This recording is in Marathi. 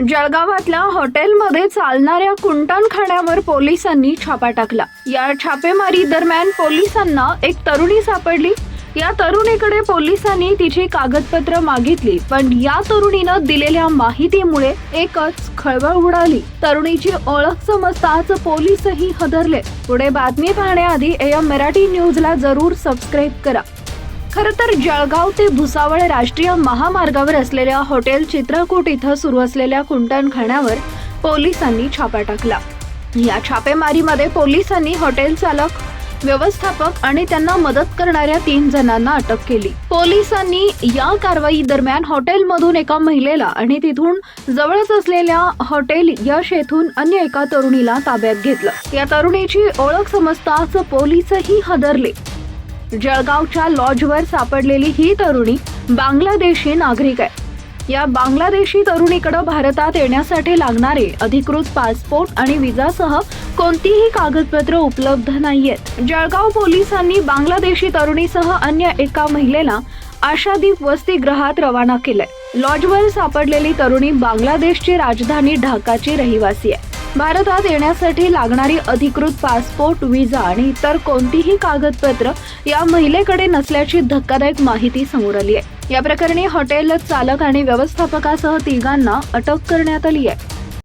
जळगावातल्या हॉटेलमध्ये चालणाऱ्या कुंटणखाण्यावर पोलिसांनी छापा टाकला. या छापेमारी दरम्यान पोलिसांना एक तरुणी सापडली. या तरुणीकडे पोलिसांनी तिची कागदपत्र मागितली पण या तरुणीनं दिलेल्या माहितीमुळे एकच खळबळ उडाली. तरुणीची ओळख समजताच पोलीसही हदरले. पुढे बातमी पाहण्याआधी एम मराठी न्यूजला जरूर सबस्क्राईब करा. खरं तर जळगाव ते भुसावळ राष्ट्रीय महामार्गावर असलेल्या हॉटेल चित्रकूट इथं सुरू असलेल्या कुंटणखाण्यावर पोलिसांनी छापा टाकला. या छापेमारीमध्ये पोलिसांनी हॉटेल चालक व्यवस्थापक आणि त्यांना मदत करणाऱ्या तीन जणांना अटक केली. पोलिसांनी या कारवाई दरम्यान हॉटेलमधून एका महिलेला आणि तिथून जवळच असलेल्या हॉटेल यश येथून अन्य एका तरुणीला ताब्यात घेतलं. या तरुणीची ओळख समजताच पोलीसही हदरले. जळगावच्या लॉजवर सापडलेली ही तरुणी बांगलादेशी नागरिक आहे. या बांगलादेशी तरुणीकडे भारतात येण्यासाठी लागणारे अधिकृत पासपोर्ट आणि विजासह कोणतीही कागदपत्र उपलब्ध नाहीयेत. जळगाव पोलिसांनी बांगलादेशी तरुणीसह अन्य एका महिलेला आशादीप वसतिगृहात रवाना केलंय. लॉजवर सापडलेली तरुणी बांगलादेशची राजधानी ढाकाची रहिवासी आहे. भारतात येण्यासाठी लागणारी अधिकृत पासपोर्ट विजा आणि इतर कोणतीही कागदपत्र या महिलेकडे नसल्याची धक्कादायक माहिती समोर आली आहे. या प्रकरणी हॉटेल चालक आणि व्यवस्थापकासह तिघांना अटक करण्यात आली आहे.